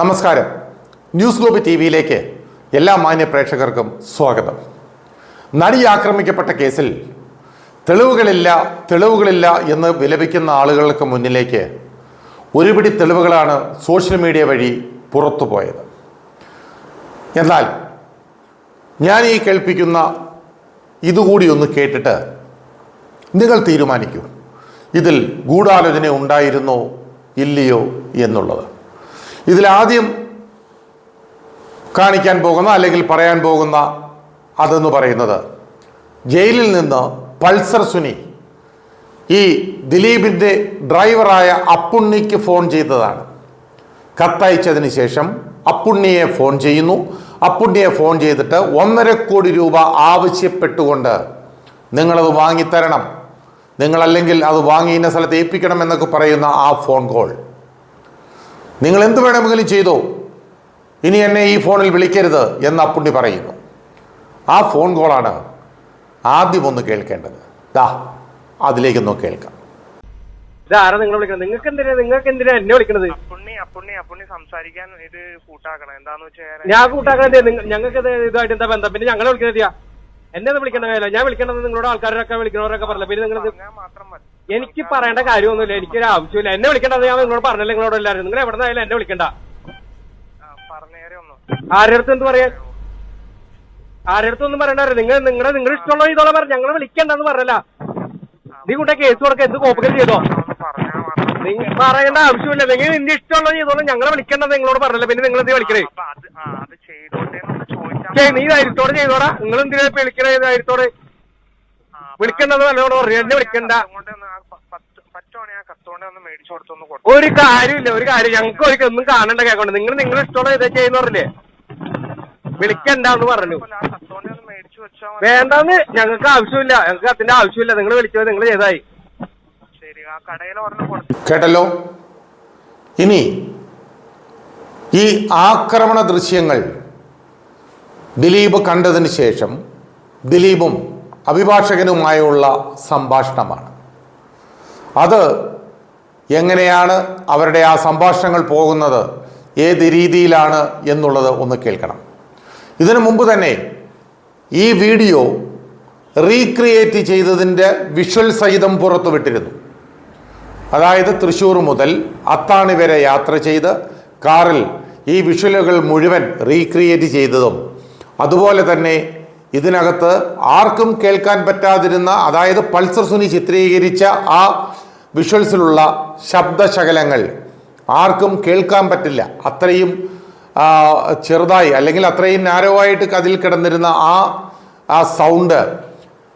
നമസ്കാരം. News globe T വിയിലേക്ക് എല്ലാ മാന്യ പ്രേക്ഷകർക്കും സ്വാഗതം. നടി ആക്രമിക്കപ്പെട്ട കേസിൽ തെളിവുകളില്ല തെളിവുകളില്ല എന്ന് വിലപിക്കുന്ന ആളുകൾക്ക് മുന്നിലേക്ക് ഒരുപിടി തെളിവുകളാണ് സോഷ്യൽ മീഡിയ വഴി പുറത്തു പോയത് എന്നാൽ ഞാൻ ഈ കേൾപ്പിക്കുന്ന ഇതുകൂടി ഒന്ന് കേട്ടിട്ട് നിങ്ങൾ തീരുമാനിക്കൂ. ഇതിൽ ഗൂഢാലോചന ഉണ്ടായിരുന്നോ ഇല്ലയോ എന്നുള്ളത്. ഇതിലാദ്യം കാണിക്കാൻ പോകുന്ന അല്ലെങ്കിൽ പറയാൻ പോകുന്ന അതെന്ന് പറയുന്നത് ജയിലിൽ നിന്ന് പൾസർ സുനി ഈ ദിലീപിന്റെ ഡ്രൈവറായ അപ്പുണ്ണിക്ക് ഫോൺ ചെയ്തതാണ്. കത്തയച്ചതിന് ശേഷം അപ്പുണ്ണിയെ ഫോൺ ചെയ്യുന്നു. അപ്പുണ്ണിയെ ഫോൺ ചെയ്തിട്ട് ഒന്നര കോടി രൂപ ആവശ്യപ്പെട്ടുകൊണ്ട് നിങ്ങളത് വാങ്ങിത്തരണം. നിങ്ങളല്ലെങ്കിൽ അത് വാങ്ങി ഇന്ന സ്ഥലത്ത് ഏൽപ്പിക്കണം എന്നൊക്കെ പറയുന്ന ആ ഫോൺ കോൾ. നിങ്ങൾ എന്ത് വേണമെങ്കിലും ചെയ്തോ. ഇനി എന്നെ ഈ ഫോണിൽ വിളിക്കരുത് എന്ന് അപ്പുണ്ണി പറയുന്നു. ആ ഫോൺ കോളാണ് ആദ്യം ഒന്ന് കേൾക്കേണ്ടത്. ദാ അതിലേക്ക് അതിലേക്കൊന്ന് കേൾക്കാം. ഇതാരാ നിങ്ങൾ വിളിക്കുന്നത് നിങ്ങൾക്ക് എന്തിനാ നിങ്ങൾക്ക് എന്തിനാ എന്നെ വിളിക്കണത്? അപ്പുണ്ണി അപ്പുണ്ണി അപ്പുണ്ണി സംസാരിക്കാൻ ഇത് കൂട്ടാക്കണം. എന്താന്ന് വെച്ചാൽ ഞാൻ കൂട്ടാക്കാൻ ഞങ്ങൾക്ക് ഇതായിട്ട് ഇതുമായിട്ട് എന്താ ബന്ധം? പിന്നെ ഞങ്ങളെ വിളിക്കുന്നത് എന്നെ ഒന്ന് വിളിക്കേണ്ട കാര്യമില്ല. ഞാൻ വിളിക്കേണ്ടത് നിങ്ങളോട് ആൾക്കാരൊക്കെ വിളിക്കണവരൊക്കെ പറഞ്ഞില്ല. പിന്നെ നിങ്ങൾ എനിക്ക് പറയേണ്ട കാര്യമൊന്നുമില്ല. എനിക്കൊരു ആവശ്യമില്ല. എന്നെ വിളിക്കേണ്ടത് ഞാൻ നിങ്ങളോട് പറഞ്ഞില്ല. നിങ്ങളോട് എല്ലാവരും നിങ്ങൾ എവിടെ നിന്നായാലും എന്നെ വിളിക്കണ്ട. ഒന്ന്. ആരുടെ അടുത്ത് എന്ത് പറയാൻ? ആരുടെ അടുത്തൊന്നും പറയണ്ട നിങ്ങൾ നിങ്ങളുടെ നിങ്ങളുടെ ഇഷ്ടമുള്ള ഇതോളം പറഞ്ഞു ഞങ്ങളെ വിളിക്കണ്ടെന്ന് പറഞ്ഞല്ല. നീ കൂട്ടെ കേസ് കൊടുക്ക. എന്ത് കോപ്പുകൾ ചെയ്തോ? ഒന്ന് പറയേണ്ട ആവശ്യമില്ല. നിങ്ങൾ നിന്റെ ഇഷ്ടമുള്ള ചെയ്തോളം ഞങ്ങളെ വിളിക്കേണ്ടത് നിങ്ങളോട് പറഞ്ഞില്ല. പിന്നെ നിങ്ങൾ എന്ത് വിളിക്കണേ? ഛേ, നീ ധൈര്യത്തോടെ ചെയ്തോടാ. നിങ്ങൾ എന്തിനാ വിളിക്കണേ? ധൈര്യത്തോടെ വിളിക്കണ്ടത് നല്ലോണം പറഞ്ഞു എന്നെ വിളിക്കണ്ട. ഒരു കാര്യമില്ല ഒരു കാര്യം ഞങ്ങൾക്ക് ഒരിക്കലും ഒന്നും കാണണ്ട കേൾക്കണ്ട നിങ്ങൾ നിങ്ങൾ ഇഷ്ടമുള്ള ഇതേ ചെയ്യുന്ന പറഞ്ഞില്ലേ? വിളിക്കണ്ടെന്ന് പറഞ്ഞു. വേണ്ടെന്ന് ഞങ്ങൾക്ക് ആവശ്യമില്ല. ഞങ്ങൾക്ക് അതിന്റെ ആവശ്യമില്ല. നിങ്ങൾ വിളിച്ചത് നിങ്ങൾ ചെയ്തായി കേട്ടല്ലോ? ഇനി ഈ ആക്രമണ ദൃശ്യങ്ങൾ ദിലീപ് കണ്ടതിന് ശേഷം ദിലീപും അഭിഭാഷകനുമായുള്ള സംഭാഷണമാണ്. അത് എങ്ങനെയാണ് അവരുടെ ആ സംഭാഷണങ്ങൾ പോകുന്നത് ഏത് രീതിയിലാണ് എന്നുള്ളത് ഒന്ന് കേൾക്കണം. ഇതിനു മുമ്പ് തന്നെ ഈ വീഡിയോ റീക്രിയേറ്റ് ചെയ്തതിന്റെ വിഷ്വൽ സഹിതം പുറത്തുവിട്ടിരുന്നു അതായത് തൃശ്ശൂർ മുതൽ അത്താണി വരെ യാത്ര ചെയ്ത് കാറിൽ ഈ വിഷ്വലുകൾ മുഴുവൻ റീക്രിയേറ്റ് ചെയ്തതും അതുപോലെ തന്നെ ഇതിനകത്ത് ആർക്കും കേൾക്കാൻ പറ്റാതിരുന്ന അതായത് പൾസർ സുനി ചിത്രീകരിച്ച ആ വിഷ്വൽസിലുള്ള ശബ്ദശകലങ്ങൾ ആർക്കും കേൾക്കാൻ പറ്റില്ല. അത്രയും ചെറുതായി അല്ലെങ്കിൽ അത്രയും നാരോവായിട്ട് അതിൽ കിടന്നിരുന്ന ആ ആ സൗണ്ട്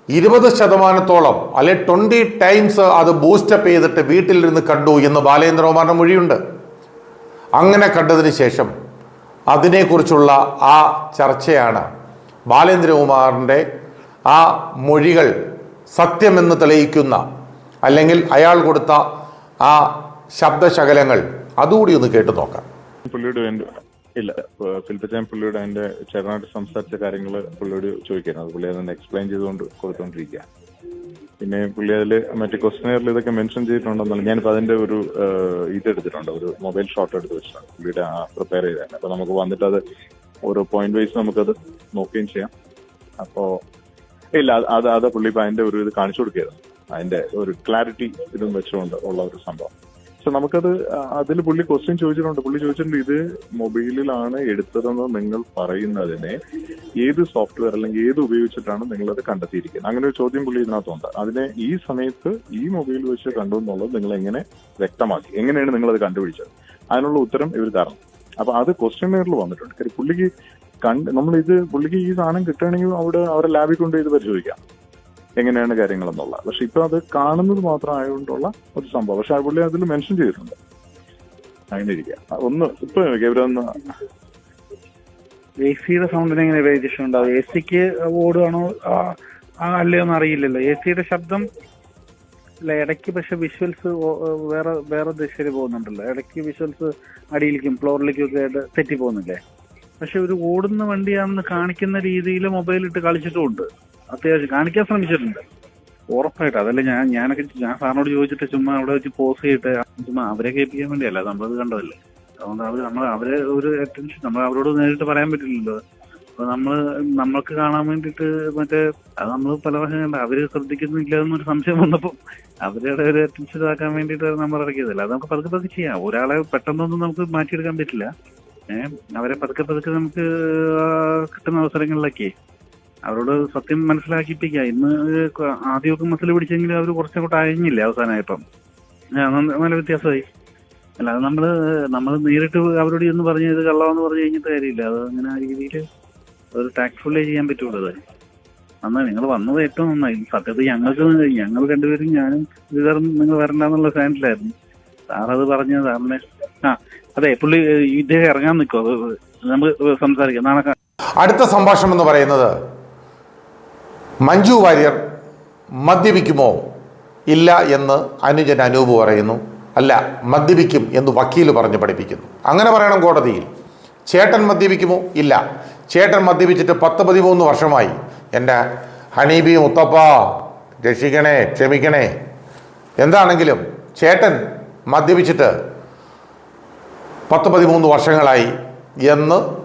ഇരുപത് ശതമാനത്തോളം അല്ലെ ട്വന്റി ടൈംസ് അത് ബൂസ്റ്റപ്പ് ചെയ്തിട്ട് വീട്ടിലിരുന്ന് കണ്ടു എന്ന് ബാലേന്ദ്രകുമാറിന്റെ മൊഴിയുണ്ട്. അങ്ങനെ കണ്ടതിന് ശേഷം അതിനെക്കുറിച്ചുള്ള ആ ചർച്ചയാണ് ബാലേന്ദ്രകുമാറിന്റെ ആ മൊഴികൾ സത്യമെന്ന് തെളിയിക്കുന്ന അല്ലെങ്കിൽ അയാൾ കൊടുത്ത ആ ശബ്ദശകലങ്ങൾ അതുകൂടി ഒന്ന് കേട്ടു നോക്കാം. ഇല്ല ഫിലിപ്പച്ചാൻ പുള്ളിയുടെ അതിന്റെ ചേട്ടനായിട്ട് സംസാരിച്ച കാര്യങ്ങൾ പുള്ളിയോട് ചോദിക്കായിരുന്നു. പുള്ളി അതൊന്ന് എക്സ്പ്ലെയിൻ ചെയ്തുകൊണ്ട് കൊടുത്തോണ്ടിരിക്കുക പിന്നെ പുള്ളി അതിൽ മറ്റേ ക്വസ്റ്റനെയറിൽ ഇതൊക്കെ മെൻഷൻ ചെയ്തിട്ടുണ്ടെന്നാണ്. ഞാനിപ്പോൾ അതിന്റെ ഒരു ഇത് എടുത്തിട്ടുണ്ട്. ഒരു മൊബൈൽ ഷോട്ട് എടുത്ത് വെച്ചിട്ടുണ്ട് പുള്ളിയുടെ പ്രിപ്പയർ ചെയ്തതാണ് അപ്പോൾ നമുക്ക് വന്നിട്ട് അത് ഓരോ പോയിന്റ് വൈസ് നമുക്കത് നോക്കുകയും ചെയ്യാം. അപ്പോൾ ഇല്ല അത് അത് പുള്ളി ഇപ്പൊ അതിന്റെ ഒരു ഇത് കാണിച്ചു കൊടുക്കുകയായിരുന്നു. അതിന്റെ ഒരു ക്ലാരിറ്റി ഇതും വെച്ചുകൊണ്ട് ഉള്ള ഒരു സംഭവം. പക്ഷെ നമുക്കത് അതിൽ പുള്ളി ക്വസ്റ്റ്യൻ ചോദിച്ചിട്ടുണ്ട്. പുള്ളി ചോദിച്ചിട്ടുണ്ട് ഇത് മൊബൈലിലാണ് എടുത്തതെന്ന് നിങ്ങൾ പറയുന്നതിനെ ഏത് സോഫ്റ്റ്വെയർ അല്ലെങ്കിൽ ഏത് ഉപയോഗിച്ചിട്ടാണ് നിങ്ങളത് കണ്ടെത്തിയിരിക്കുന്നത്? അങ്ങനെ ഒരു ചോദ്യം പുള്ളി ഇതിനകത്തുണ്ട്. അതിനെ ഈ സമയത്ത് ഈ മൊബൈൽ വെച്ച് കണ്ടു എന്നുള്ളത് നിങ്ങൾ എങ്ങനെ വ്യക്തമാക്കി? എങ്ങനെയാണ് നിങ്ങൾ അത് കണ്ടുപിടിച്ചത്? അതിനുള്ള ഉത്തരം ഇവർ തരണം അപ്പൊ അത് ക്വസ്റ്റ്യനെയറിൽ വന്നിട്ടുണ്ട്. കാര്യം പുള്ളിക്ക് കണ്ട് നമ്മൾ ഇത് പുള്ളിക്ക് ഈ സാധനം കിട്ടുകയാണെങ്കിൽ അവിടെ അവരുടെ ലാബിൽ കൊണ്ട് ഇത് പരിശോധിക്കാം. എങ്ങനെയാണ് കാര്യങ്ങളെന്നുള്ള. പക്ഷെ ഇപ്പൊ അത് കാണുന്നത് മാത്രം ആയതുകൊണ്ടുള്ള ഒരു സംഭവം. പക്ഷെ പുള്ളി അതിൽ മെൻഷൻ ചെയ്തിട്ടുണ്ട്. അങ്ങനെ ഇരിക്കുക ഒന്ന് ഇപ്പൊ ഗൗരവന്ന് എ സിയുടെ സൗണ്ടിന് എങ്ങനെ ഉണ്ടാവും എ സിക്ക് ഓടുകയാണോ ആ- ആ അല്ലയോ എന്ന് അറിയില്ലല്ലോ. എ സിയുടെ ശബ്ദം അല്ല ഇടയ്ക്ക് പക്ഷെ വിഷ്വൽസ് വേറെ വേറെ ദിശയിൽ പോകുന്നുണ്ടല്ലോ. ഇടയ്ക്ക് വിഷ്വൽസ് അടിയിലേക്കും ഫ്ലോറിലേക്കും ഒക്കെ ആയിട്ട് തെറ്റി പോകുന്നില്ലേ പക്ഷെ ഒരു ഓടുന്ന വണ്ടിയാണെന്ന് കാണിക്കുന്ന രീതിയിൽ മൊബൈലിട്ട് കളിച്ചിട്ടുമുണ്ട്. അത്യാവശ്യം കാണിക്കാൻ ശ്രമിച്ചിട്ടുണ്ട്. ഉറപ്പായിട്ട്. അതല്ല ഞാൻ ഞാനൊക്കെ ഞാൻ സാറിനോട് ചോദിച്ചിട്ട് ചുമ്മാ അവിടെ വെച്ച് പോസ് ചെയ്തിട്ട് ചുമ്മാ അവരെ കേൾപ്പിക്കാൻ വേണ്ടിയല്ല നമ്മളത് കണ്ടതല്ലേ. അതുകൊണ്ട് അവർ നമ്മൾ അവരെ ഒരു അറ്റൻഷൻ നമ്മൾ അവരോട് നേരിട്ട് പറയാൻ പറ്റില്ലല്ലോ. അപ്പൊ നമ്മൾ നമ്മൾക്ക് കാണാൻ വേണ്ടിട്ട് മറ്റേ അത് നമ്മൾ പല പ്രാവശ്യം അവർ ശ്രദ്ധിക്കുന്നില്ല എന്നൊരു സംശയം വന്നപ്പോ അവരുടെ ഒരു അറ്റൻഷൻ ഇതാക്കാൻ വേണ്ടിട്ട് നമ്മൾ ഇറക്കിയതല്ല. അത് നമുക്ക് പതുക്കെ പതുക്കെ ചെയ്യാം. ഒരാളെ പെട്ടെന്നൊന്നും നമുക്ക് മാറ്റിയെടുക്കാൻ പറ്റില്ല. ഏഹ് അവരെ പതുക്കെ പതുക്കെ നമുക്ക് കിട്ടുന്ന അവസരങ്ങളിലൊക്കെ അവരോട് സത്യം മനസ്സിലാക്കിപ്പിക്കുക ഇന്ന് ആദ്യമൊക്കെ മസിൽ പിടിച്ചെങ്കിലും അവർ കുറച്ചങ്ങോട്ട് അയഞ്ഞില്ലേ അവസാനമായപ്പം നല്ല വ്യത്യാസമായി. അല്ലാതെ നമ്മൾ നമ്മൾ നേരിട്ട് അവരോട് എന്ന് പറഞ്ഞ് ഇത് കള്ളമെന്ന് പറഞ്ഞു കഴിഞ്ഞിട്ട് കാര്യമില്ല. അത് അങ്ങനെ ആ രീതിയിൽ ഒരു ടാക്ട്ഫുള്ളേ ചെയ്യാൻ പറ്റുള്ളൂ അത്. നന്നായി നിങ്ങൾ വന്നത് ഏറ്റവും നന്നായി. സത്യത്തിൽ ഞങ്ങൾക്ക് ഞങ്ങൾ രണ്ടുപേരും ഞാനും ഇതും നിങ്ങൾ വരണ്ടെന്നുള്ള സ്റ്റാൻഡിലായിരുന്നു സാറത് പറഞ്ഞ സാറിനെ ആ അതെ പുള്ളി ഇദ്ദേഹം ഇറങ്ങാൻ നിൽക്കും അത് നമുക്ക് സംസാരിക്കാം. നാളെ അടുത്ത സംഭാഷണം എന്ന് പറയുന്നത് മഞ്ജു വാര്യർ മദ്യപിക്കുമോ? ഇല്ല എന്ന് അനുജൻ അനൂപ് പറയുന്നു. അല്ല മദ്യപിക്കും എന്ന് വക്കീൽ പറഞ്ഞ് പഠിപ്പിക്കുന്നു. അങ്ങനെ പറയണം കോടതിയിൽ. ചേട്ടൻ മദ്യപിക്കുമോ? ഇല്ല. ചേട്ടൻ മദ്യപിച്ചിട്ട് പത്ത് പതിമൂന്ന് വർഷമായി. എന്റെ ഹണീബി മുത്തപ്പ രക്ഷിക്കണേ ക്ഷമിക്കണേ. എന്താണെങ്കിലും ചേട്ടൻ മദ്യപിച്ചിട്ട് പത്ത് പതിമൂന്ന് വർഷങ്ങളായി എന്ന്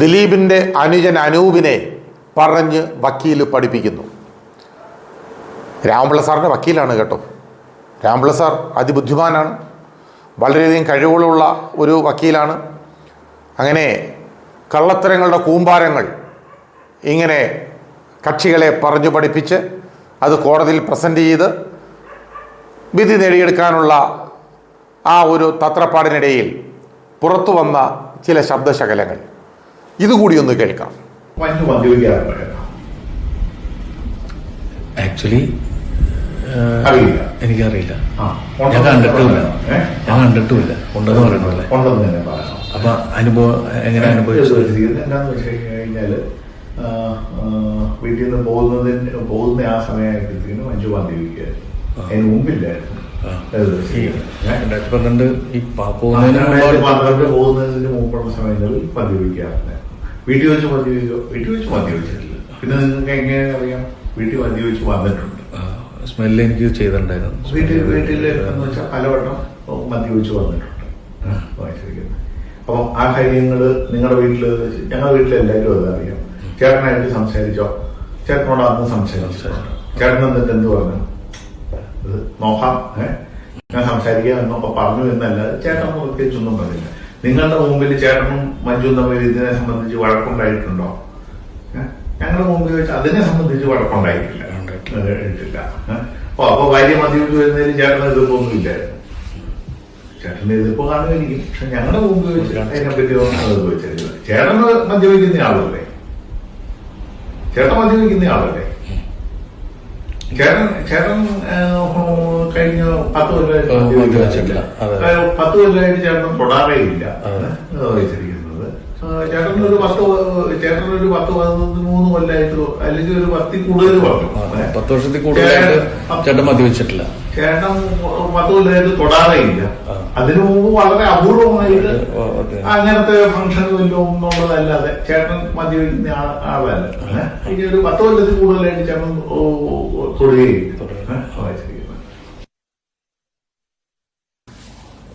ദിലീപിന്റെ അനുജൻ അനൂപിനെ പറഞ്ഞ് വക്കീൽ പഠിപ്പിക്കുന്നു. രാമപിള്ള സാറിന്റെ വക്കീലാണ് കേട്ടോ. രാമപിള്ള സാർ അതിബുദ്ധിമാനാണ്. വളരെയധികം കഴിവുകളുള്ള ഒരു വക്കീലാണ്. അങ്ങനെ കള്ളത്തരങ്ങളുടെ കൂമ്പാരങ്ങൾ ഇങ്ങനെ കക്ഷികളെ പറഞ്ഞു പഠിപ്പിച്ച് അത് കോടതിയിൽ പ്രസന്റ് ചെയ്ത് വിധി നേടിയെടുക്കാനുള്ള ആ ഒരു തത്രപ്പാടിനിടയിൽ പുറത്തു വന്ന ചില ശബ്ദശകലങ്ങൾ. ഇതുകൂടി ഒന്ന് കേൾക്കാം. മഞ്ഞു മദ്യപിക്കാറുണ്ട് ആക്ച്വലി അറിയില്ല. എനിക്കറിയില്ല. ഞാൻ കണ്ടിട്ടുമില്ല? ഞാൻ കണ്ടിട്ടുമില്ല. ഉണ്ടെന്ന് പറയുന്നല്ലേ ഉണ്ടെന്ന് തന്നെ പറയണം. അപ്പൊ അനുഭവം എങ്ങനെ അനുഭവിച്ചു? എന്താന്ന് വെച്ച് കഴിഞ്ഞാൽ വീട്ടിൽ നിന്ന് പോകുന്നതിന് പോകുന്ന ആ സമയമായപ്പോഴത്തേക്കും മഞ്ജു മദ്യപിക്കുകയായിരുന്നു അതിന് മുമ്പില്ലായിരുന്നു? രണ്ടായിരത്തി പന്ത്രണ്ട് ഈ പോകുന്നതിന് പോകുന്നതിന് മുമ്പുള്ള സമയങ്ങളിൽ മദ്യപിക്കാറുണ്ട് വീട്ടിൽ വെച്ച് മദ്യപിച്ചോ? വീട്ടിൽ വെച്ച് മദ്യപിച്ചിട്ടില്ല. പിന്നെ നിങ്ങൾക്ക് എങ്ങനെ അറിയാം? വീട്ടിൽ മദ്യപിച്ച് വന്നിട്ടുണ്ട്. സ്മെല്ല് എനിക്ക് ചെയ്തിട്ടുണ്ടായിരുന്നു. വീട്ടിൽ വീട്ടിൽ എന്ന് വെച്ചാൽ പലവട്ടം മദ്യപിച്ച് വന്നിട്ടുണ്ട്. വായിച്ചിരിക്കുന്നത്. അപ്പം ആ കാര്യങ്ങൾ നിങ്ങളുടെ വീട്ടിൽ ഞങ്ങളുടെ വീട്ടിൽ എല്ലാവരും അതറിയാം ചേട്ടനായിട്ട് സംസാരിച്ചോ? ചേട്ടനോട് അന്ന് സംസാരിച്ചോ? ചേട്ടൻ എന്നിട്ട് എന്ത് പറഞ്ഞു? നോക്കാം ഞാൻ സംസാരിക്കാം എന്നൊക്കെ പറഞ്ഞു എന്നല്ലാതെ ചേട്ടൻ പ്രത്യേകിച്ചൊന്നും പറഞ്ഞില്ല. നിങ്ങളുടെ മുമ്പിൽ ചേട്ടനും മഞ്ജുവും തമ്മിൽ ഇതിനെ സംബന്ധിച്ച് വഴക്കുണ്ടായിട്ടുണ്ടോ? ഞങ്ങളുടെ മുമ്പിൽ വെച്ച് അതിനെ സംബന്ധിച്ച് വഴക്കുണ്ടായിട്ടില്ല. ഉണ്ടായിട്ടില്ല. അപ്പൊ അപ്പൊ ഭാര്യ മദ്യപിച്ച് വരുന്നതിൽ ചേട്ടന് എതിർപ്പൊന്നും ഇല്ലായിരുന്നു. ചേട്ടന്റെ എതിർപ്പ് കാണുമായിരിക്കും. പക്ഷെ ഞങ്ങളുടെ മുമ്പിൽ വെച്ച് അതിനെപ്പറ്റി ഒന്നും എതിർപ്പ് ചേട്ടന് മദ്യപിക്കുന്ന ആളല്ലേ? ചേട്ടൻ മദ്യപിക്കുന്ന ആളല്ലേ? കഴിഞ്ഞ പത്ത് കൊല്ലമായിട്ട് പത്ത് കൊല്ലമായിട്ട് ചേട്ടൻ തൊടാറേ ഇല്ല. അതെ. വെച്ചിരിക്കുന്നത്. ചേട്ടൻ ഒരു പത്ത് ചേട്ടൻ ഒരു പത്ത് പതിമൂന്ന് കൊല്ലമായിട്ട് അല്ലെങ്കിൽ ഒരു പത്തി കൂടുതൽ പറഞ്ഞു പത്ത് വർഷത്തിൽ കൂടുതലായിട്ട് ചേട്ടൻ മദ്യപിച്ചിട്ടില്ല. ചേട്ടൻ പത്ത് കൊല്ലമായിട്ട് തൊടാറേ ഇല്ല. ആ. അതിനു മുമ്പ് വളരെ അപൂർവമായിട്ട്. അങ്ങനത്തെ ഫംഗ്ഷൻ വല്ലതും എന്നുള്ളതല്ലാതെ ചേട്ടൻ മദ്യപിക്കുന്ന ആളല്ല. എനിക്ക് ഇനി ഒരു പത്ത് കൊല്ലത്തിൽ കൂടുതലായിട്ട് ചേട്ടൻ തൊടുകയും.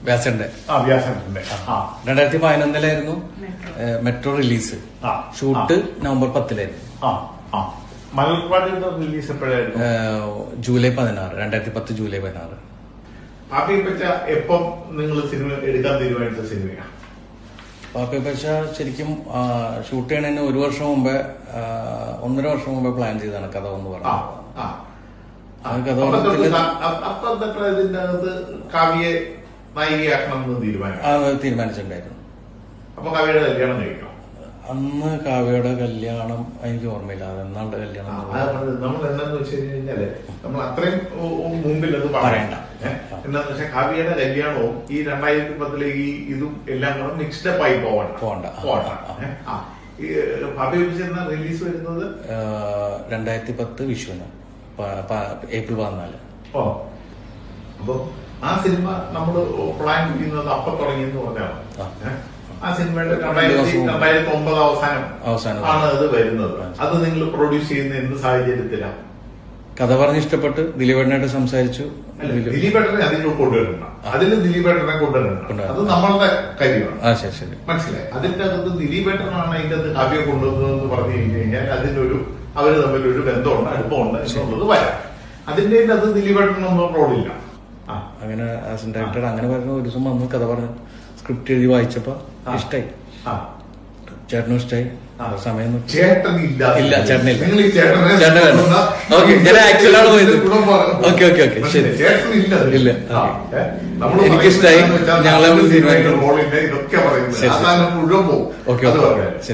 വ്യാസന്റെ. ആ വ്യാസനുണ്ട് ആ രണ്ടായിരത്തി പതിനൊന്നിലായിരുന്നു മെട്രോ. റിലീസ്. ആ. ഷൂട്ട് നവംബർ പത്തിലായിരുന്നു. ആ ആ. മലർപ്പാടിന്റെ റിലീസ് എപ്പോഴായിരുന്നു? ജൂലൈ പതിനാറ് രണ്ടായിരത്തി പത്ത് ജൂലൈ പതിനാറ്. പാപ്പി പച്ച എപ്പം നിങ്ങൾ സിനിമ എടുക്കാൻ തീരുമാനിച്ച സിനിമയാണ് പാപ്പി ശരിക്കും ഷൂട്ട് ചെയ്യണതിന് ഒരു വർഷം മുമ്പേ ഒന്നര വർഷം മുമ്പേ പ്ലാൻ ചെയ്താണ് കഥ എന്ന് ആ പറഞ്ഞത്. ആ. കഥ തീരുമാനിച്ചിട്ടുണ്ടായിരുന്നു. അപ്പൊ കവിയുടെ കല്യാണം കഴിക്കണം? അന്ന് കാവ്യയുടെ കല്യാണം എനിക്ക് ഓർമ്മയില്ല. എന്നാണ്ട് കല്യാണം നമ്മൾ എന്താന്ന് വെച്ച് കഴിഞ്ഞാൽ നമ്മൾ അത്രയും മുമ്പിൽ അത് പറയണ്ട. എന്താന്ന് വെച്ചാൽ കാവ്യയുടെ കല്യാണവും ഈ രണ്ടായിരത്തി പത്തിലെ ഈ ഇതും എല്ലാം കൂടെ മിക്സ്ഡ് അപ്പ് ആയി. ഈ ഭാബി എന്ന റിലീസ് വരുന്നത്? രണ്ടായിരത്തി പത്ത് വിഷുവിന്. ഏപ്രിൽ പതിനാല്. ഓ. അപ്പൊ ആ സിനിമ നമ്മൾ പ്ലാൻ ചെയ്യുന്നത് അപ്പൊ തുടങ്ങിയെന്ന് പറഞ്ഞാണ്? ആ. സിനിമയുടെ രണ്ടായിരത്തി രണ്ടായിരത്തി ഒമ്പത് അവസാനം അവസാനം. ആണ് അത് വരുന്നത്. അത് നിങ്ങൾ പ്രൊഡ്യൂസ് ചെയ്യുന്ന എന്ത് സാഹചര്യത്തിലാണ് കഥ പറഞ്ഞ് ഇഷ്ടപ്പെട്ട് ദിലീപേട്ടനായിട്ട് സംസാരിച്ചു. ദിലീപേട്ടനെ അതിന് കൊണ്ടുവരണം അതിന് ദിലീപേട്ടനെ കൊണ്ടുവരണം. അത് നമ്മളുടെ കാര്യമാണ്. ആ ശരി ശരി. മനസ്സിലായി? അതിന്റെ അകത്ത് ദിലീപേട്ടനാണ് അതിന്റെ അകത്ത് കാവ്യം കൊണ്ടുവന്നതെന്ന് പറഞ്ഞു കഴിഞ്ഞു കഴിഞ്ഞാൽ അതിനൊരു അവർ തമ്മിൽ ഒരു ബന്ധമുണ്ട് അടുപ്പമുണ്ട് എന്നുള്ളത് വരാം. അതിന്റെ അത് ദിലീപേട്ടനൊന്നും റോളില്ല അങ്ങനെ ആസ് ഡയറക്ടർ അങ്ങനെ പറഞ്ഞു ഒരു ദിവസം വന്ന് കഥ പറഞ്ഞ് സ്ക്രിപ്റ്റ് എഴുതി വായിച്ചപ്പോ ഇഷ്ടായി. ആ. ചേട്ടനും ഇഷ്ടായി. സമയം ഇല്ല. ഇല്ല, ചേട്ടനില്ല. ഞാൻ ആക്ച്വലാണ് പോയത്. ഓക്കേ, ഓക്കേ, ഓക്കേ, ശരി. ഇല്ല. അതിൽ. ഇല്ല,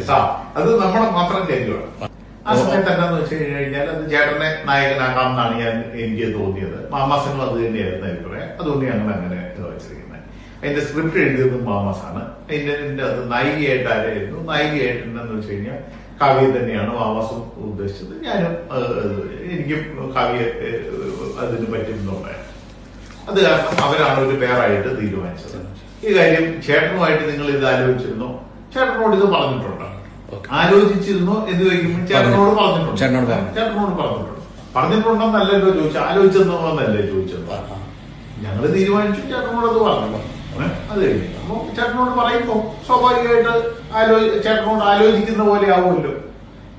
ആ, അത് മാത്രം കാര്യമാണ്. സമയത്ത് എന്താന്ന് വെച്ച് കഴിഞ്ഞാൽ അത് ചേട്ടനെ നായകനാക്കാം എന്നാണ് ഞാൻ എനിക്ക് തോന്നിയത്. മാമാസനും അത് തന്നെയായിരുന്നു അഭിപ്രായം. അതുകൊണ്ട് ഞങ്ങൾ അങ്ങനെ അതിന്റെ സ്ക്രിപ്റ്റ് എഴുതിയത് മാമസാണ്. അതിന്റെ അത് നായികയായിട്ട് ആരായിരുന്നു? നായികയായിട്ട് എന്താന്ന് വെച്ച് കഴിഞ്ഞാൽ കാവ്യ തന്നെയാണ് മാമസും ഉദ്ദേശിച്ചത്. ഞാനും എനിക്ക് കാവ്യ അതിന് പറ്റുന്നുണ്ടായിരുന്നു അത് കാരണം അവരാണ് ഒരു പേരായിട്ട് തീരുമാനിച്ചത്. ഈ കാര്യം ചേട്ടനുമായിട്ട് നിങ്ങൾ ഇത് ആലോചിച്ചിരുന്നു? ചേട്ടനോട് ഇത് പറഞ്ഞിട്ടുണ്ടോ. ആലോചിച്ചിരുന്നു എന്ന് ചോദിക്കുമ്പോൾ ചേട്ടനോട് പറഞ്ഞിട്ടുണ്ട്. ചേട്ടനോട് പറഞ്ഞു. ചേട്ടനോട് പറഞ്ഞിട്ടുണ്ട്. പറഞ്ഞിട്ടുണ്ടെന്നല്ലല്ലോ ചോദിച്ചു ആലോചിച്ചെന്നോന്നല്ലേ ചോദിച്ചത്. ഞങ്ങൾ തീരുമാനിച്ചു ചേട്ടനോട് അത് പറഞ്ഞു? അത്. കഴിഞ്ഞു അപ്പൊ ചേട്ടനോട് പറയുമ്പോ സ്വാഭാവികമായിട്ട് ആലോ ചേട്ടനോട് ആലോചിക്കുന്ന പോലെ ആവുമല്ലോ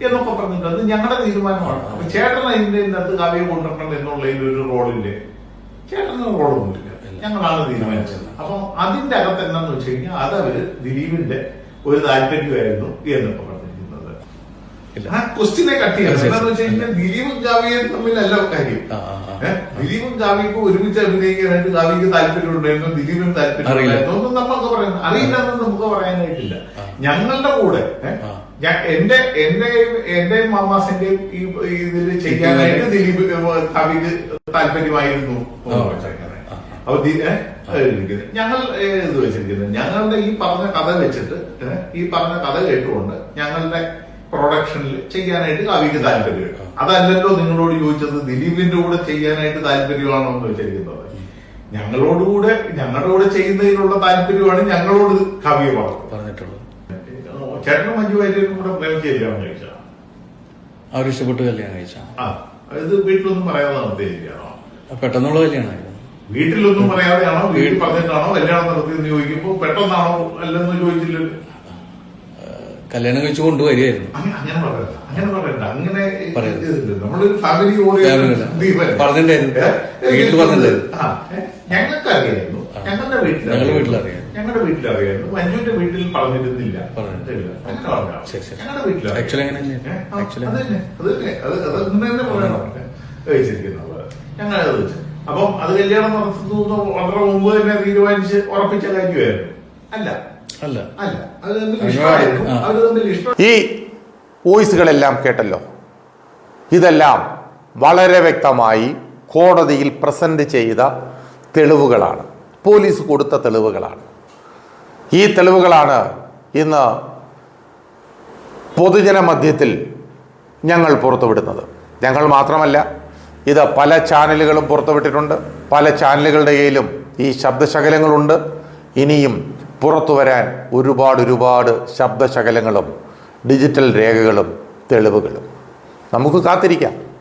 എന്നൊക്കെ പറഞ്ഞിട്ട് അത് ഞങ്ങളുടെ തീരുമാനമാണ്. അപ്പൊ ചേട്ടൻ അതിന്റെ ഇന്നത്ത് കാവ്യം കൊണ്ടുവരണം എന്നുള്ളതിൽ ഒരു റോളില്ലേ? ചേട്ടന് റോളൊന്നുമില്ല ഞങ്ങളാണ് തീരുമാനിച്ചത്. അപ്പം അതിന്റെ അകത്ത് എന്താന്ന് വെച്ച് കഴിഞ്ഞാൽ അത് അവർ ദിലീപിന്റെ ഒരു താല്പര്യമായിരുന്നു എന്നൊക്കെ. ആ ക്വസ്റ്റിനെ കട്ട് ചെയ്യണം. എന്താണെന്ന് വെച്ച് കഴിഞ്ഞാൽ ദിലീപും കാവ്യയും തമ്മിലല്ല കാര്യം. ദിലീപും കാവ്യക്കും ഒരുമിച്ച് അഭിനയിക്കാനായിട്ട് കാവ്യക്ക് താല്പര്യമുണ്ടായിരുന്നു ദിലീപിന് താല്പര്യമുണ്ടായിരുന്നു. ഒന്നും നമ്മൾക്ക് പറയാൻ അറിയില്ല എന്ന് നമുക്ക് പറയാനായിട്ടില്ല. ഞങ്ങളുടെ കൂടെ എന്റെ എന്റെ എന്റെ എന്റെയും എന്റെയും മാമാസിന്റെയും ഈ ഇതിൽ ചെയ്യാനായിട്ട് ദിലീപ് കാവ്യക്ക് താല്പര്യമായിരുന്നു. അപ്പൊ. ഞങ്ങൾ ഇത് വെച്ചിരിക്കുന്നത് ഞങ്ങളുടെ ഈ പറഞ്ഞ കഥ വെച്ചിട്ട് ഈ പറഞ്ഞ കഥ കേട്ടുകൊണ്ട് ഞങ്ങളുടെ പ്രൊഡക്ഷനിൽ ചെയ്യാനായിട്ട് കവിക്ക് താല്പര്യം അതല്ലല്ലോ നിങ്ങളോട് ചോദിച്ചത് ദിലീപിന്റെ കൂടെ ചെയ്യാനായിട്ട് താല്പര്യമാണോ എന്ന് വെച്ചിരിക്കുന്നത് ഞങ്ങളോടുകൂടെ ഞങ്ങളുടെ കൂടെ ചെയ്യുന്നതിനുള്ള താല്പര്യമാണ് ഞങ്ങളോട് കവിയെ പറഞ്ഞിട്ടുള്ളത്. പറഞ്ഞിട്ടുള്ളൂ ചേട്ടനും മഞ്ജു വാര്യരും കൂടെ പ്രേമിച്ചിരിക്കണം കഴിച്ച അവർ ഇഷ്ടപ്പെട്ട് കല്യാണം കഴിച്ചാ? ആ ഇത് വീട്ടിലൊന്നും പറയാതെ നടത്തിയിരിക്കുകയാണോ പെട്ടെന്നുള്ള കല്യാണമായിരുന്നു വീട്ടിലൊന്നും പറയാതെയാണോ? വീട്ടിൽ പറഞ്ഞിട്ടാണോ കല്യാണം നടത്തിയെന്ന് ചോദിക്കുമ്പോ പെട്ടെന്നാണോ അല്ലെന്ന് ചോദിച്ചില്ലല്ലോ? കല്യാണം കഴിച്ചു കൊണ്ടുവരികയായിരുന്നു. പറഞ്ഞിട്ടുണ്ടായിരുന്നു. വീട്ടിൽ പറഞ്ഞിട്ടുണ്ടായിരുന്നു. ഞങ്ങളുടെ വീട്ടിലറിയാം. ഞങ്ങളുടെ വീട്ടിലറിയായിരുന്നു മഞ്ജുവിന്റെ വീട്ടിൽ പറഞ്ഞിരുന്നില്ല. ഞങ്ങളുടെ വെച്ചിരിക്കുന്നത് അപ്പം അത് കല്യാണം നടത്തുന്നു വളരെ മുമ്പ് തന്നെ തീരുമാനിച്ച് ഉറപ്പിച്ച കാര്യമായിരുന്നു അല്ല ഈ വോയിസുകളെല്ലാം കേട്ടല്ലോ? ഇതെല്ലാം വളരെ വ്യക്തമായി കോടതിയിൽ പ്രസന്റ് ചെയ്ത തെളിവുകളാണ്. പോലീസ് കൊടുത്ത തെളിവുകളാണ്. ഈ തെളിവുകളാണ് ഇന്ന് പൊതുജന മധ്യത്തിൽ ഞങ്ങൾ പുറത്തുവിടുന്നത്. ഞങ്ങൾ മാത്രമല്ല ഇത് പല ചാനലുകളും പുറത്തുവിട്ടിട്ടുണ്ട്. പല ചാനലുകളുടെ കയ്യിലും ഈ ശബ്ദശകലങ്ങളുണ്ട്. ഇനിയും പുറത്തു വരാൻ ഒരുപാട് ഒരുപാട് ശബ്ദശകലങ്ങളും ഡിജിറ്റൽ രേഖകളും തെളിവുകളും. നമുക്ക് കാത്തിരിക്കാം.